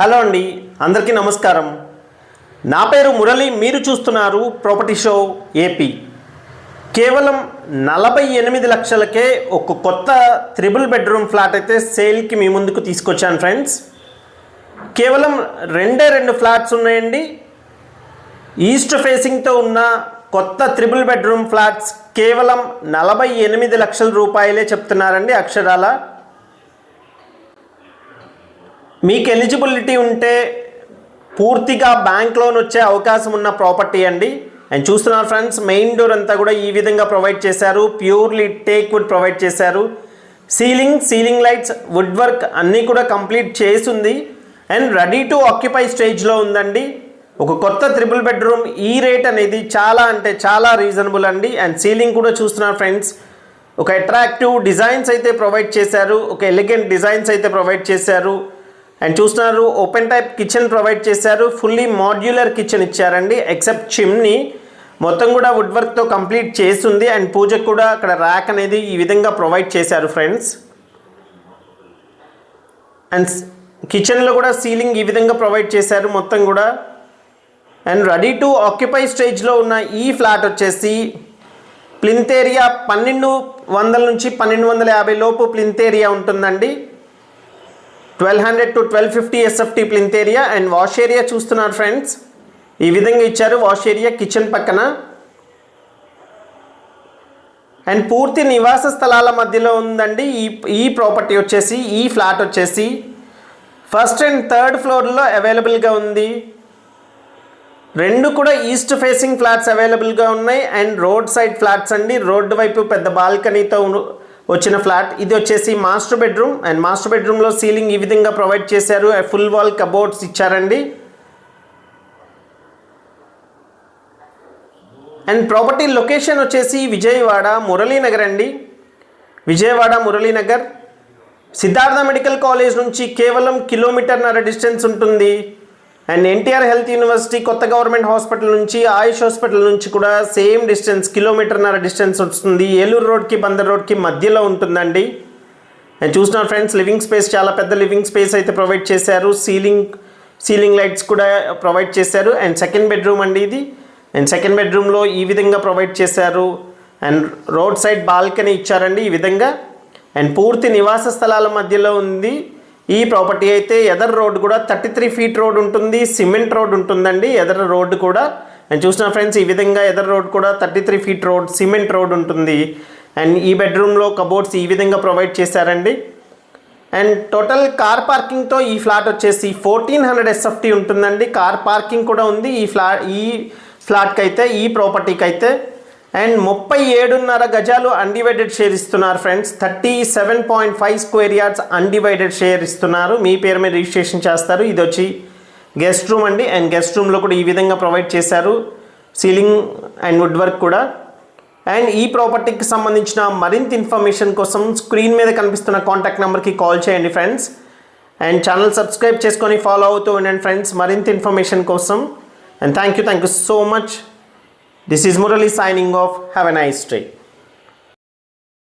Hello అండి అందరికీ నమస్కారం. నా పేరు మురళి మీరు చూస్తున్నారు ప్రాపర్టీ షో ఏపీ కేవలం నలభై ఎనిమిది లక్షలకే ఒక కొత్త త్రిబుల్ బెడ్రూమ్ ఫ్లాట్ అయితే సేల్కి మీ ముందుకు తీసుకొచ్చాను ఫ్రెండ్స్. కేవలం రెండే రెండు ఫ్లాట్స్ ఉన్నాయండి. ఈస్ట్ ఫేసింగ్తో ఉన్న కొత్త త్రిబుల్ బెడ్రూమ్ ఫ్లాట్స్ కేవలం నలభై ఎనిమిది లక్షల రూపాయలే చెప్తున్నారండి అక్షరాల. మీకు ఎలిజిబిలిటీ ఉంటే పూర్తిగా బ్యాంక్ లోన్ వచ్చే అవకాశం ఉన్న ప్రాపర్టీ అండి. అండ్ చూస్తున్నారు ఫ్రెండ్స్ మెయిన్ డోర్ అంతా కూడా ఈ విధంగా ప్రొవైడ్ చేశారు. ప్యూర్లీ టేక్ వుడ్ ప్రొవైడ్ చేశారు. Ceiling ceiling lights wood work అన్నీ కూడా కంప్లీట్ చేసింది. అండ్ రెడీ టు ఆక్యుపై స్టేజ్లో ఉందండి. ఒక కొత్త త్రిబుల్ బెడ్రూమ్ ఈ రేట్ అనేది చాలా అంటే చాలా రీజనబుల్ అండి. అండ్ సీలింగ్ కూడా చూస్తున్నారు ఫ్రెండ్స్ ఒక అట్రాక్టివ్ డిజైన్స్ అయితే ప్రొవైడ్ చేశారు. ఒక ఎలిగెంట్ డిజైన్స్ అయితే ప్రొవైడ్ చేశారు. అండ్ చూస్తున్నారు ఓపెన్ టైప్ కిచెన్ ప్రొవైడ్ చేశారు ఫుల్లీ మాడ్యులర్ కిచెన్ ఇచ్చారండి ఎక్సెప్ట్ చిమ్ని మొత్తం కూడా వుడ్ వర్క్తో కంప్లీట్ చేస్తుంది అండ్ పూజకు కూడా అక్కడ ర్యాక్ అనేది ఈ విధంగా ప్రొవైడ్ చేశారు ఫ్రెండ్స్ అండ్ కిచెన్లో కూడా సీలింగ్ ఈ విధంగా ప్రొవైడ్ చేశారు మొత్తం కూడా. అండ్ రెడీ టు ఆక్యుపై స్టేజ్లో ఉన్న ఈ ఫ్లాట్ వచ్చేసి ప్లింత్ ఏరియా పన్నెండు వందల నుంచి పన్నెండు వందల యాభై లోపు ప్లింత్ ఏరియా ఉంటుందండి. Twelve hundred to twelve fifty SFT plinth area and wash area చూస్తున్నారు ఫ్రెండ్స్ ఈ విధంగా ఇచ్చారు వాష్ ఏరియా కిచెన్ పక్కన. అండ్ పూర్తి నివాస స్థలాల మధ్యలో ఉందండి. ఈ ఈ ప్రాపర్టీ వచ్చేసి ఈ ఫ్లాట్ వచ్చేసి. ఫస్ట్ అండ్ థర్డ్ ఫ్లోర్లో అవైలబుల్గా ఉంది. రెండు కూడా ఈస్ట్ ఫేసింగ్ ఫ్లాట్స్ అవైలబుల్గా ఉన్నాయి. అండ్ రోడ్ సైడ్ ఫ్లాట్స్ అండి. రోడ్డు వైపు పెద్ద బాల్కనీతో వచ్చిన ఫ్లాట్. ఇది వచ్చేసి మాస్టర్ బెడ్రూమ్. అండ్ మాస్టర్ బెడ్రూమ్లో సీలింగ్ ఈ విధంగా ప్రొవైడ్ చేశారు. ఫుల్ వాల్ కబోర్డ్స్ ఇచ్చారండి. అండ్ ప్రాపర్టీ లొకేషన్ వచ్చేసి విజయవాడ మురళీనగర్ అండి. విజయవాడ మురళీనగర్ సిద్ధార్థ మెడికల్ కాలేజ్ నుంచి కేవలం కిలోమీటర్న్నర డిస్టెన్స్ ఉంటుంది. అండ్ ఎన్టీఆర్ హెల్త్ యూనివర్సిటీ కొత్త గవర్నమెంట్ హాస్పిటల్ నుంచి ఆయుష్ హాస్పిటల్ నుంచి కూడా సేమ్ డిస్టెన్స్ కిలోమీటర్న్నర డిస్టెన్స్ వస్తుంది. ఏలూరు రోడ్కి బందర్ రోడ్కి మధ్యలో ఉంటుందండి. అండ్ చూసిన ఫ్రెండ్స్ లివింగ్ స్పేస్ చాలా పెద్ద లివింగ్ స్పేస్ అయితే ప్రొవైడ్ చేశారు. సీలింగ్ సీలింగ్ లైట్స్ కూడా ప్రొవైడ్ చేశారు. అండ్ సెకండ్ బెడ్రూమ్ అండి ఇది. అండ్ సెకండ్ బెడ్రూమ్లో ఈ విధంగా ప్రొవైడ్ చేశారు. అండ్ రోడ్ సైడ్ బాల్కనీ ఇచ్చారండి ఈ విధంగా. అండ్ పూర్తి నివాస స్థలాల మధ్యలో ఉంది. ఈ ప్రాపర్టీ అయితే ఎదర్ రోడ్ కూడా థర్టీ త్రీ ఫీట్ రోడ్ ఉంటుంది సిమెంట్ రోడ్ ఉంటుందండి ఎదర్ రోడ్ కూడా. అండ్ చూసిన ఫ్రెండ్స్ ఈ విధంగా ఎదర్ రోడ్ కూడా thirty three feet road cement road ఉంటుంది. అండ్ ఈ బెడ్రూమ్లో కబోర్డ్స్ ఈ విధంగా ప్రొవైడ్ చేశారండి. అండ్ టోటల్ కార్ పార్కింగ్తో ఈ ఫ్లాట్ వచ్చేసి ఫోర్టీన్ హండ్రెడ్ ఎస్ఎఫ్టీ ఉంటుందండి. కార్ పార్కింగ్ కూడా ఉంది. ఈ ఫ్లాట్ ఈ ఫ్లాట్కి అయితే ఈ ప్రాపర్టీకి అయితే అండ్ ముప్పై ఏడున్నర గజాలు అన్డివైడెడ్ షేర్ ఇస్తున్నారు friends thirty seven point five square yards undivided share ఇస్తున్నారు. మీ పేరు మీద రిజిస్ట్రేషన్ చేస్తారు. ఇది వచ్చి గెస్ట్ రూమ్ అండి. అండ్ గెస్ట్ రూమ్లో కూడా ఈ విధంగా ప్రొవైడ్ చేశారు. సీలింగ్ అండ్ వుడ్ వర్క్ కూడా. అండ్ ఈ ప్రాపర్టీకి సంబంధించిన మరింత ఇన్ఫర్మేషన్ కోసం స్క్రీన్ మీద కనిపిస్తున్న కాంటాక్ట్ నెంబర్కి కాల్ చేయండి ఫ్రెండ్స్ అండ్ ఛానల్ సబ్స్క్రైబ్ చేసుకొని ఫాలో అవుతూ ఉండండి ఫ్రెండ్స్ మరింత ఇన్ఫర్మేషన్ కోసం. And thank you thank you so much This is Murali signing off. Have a nice day.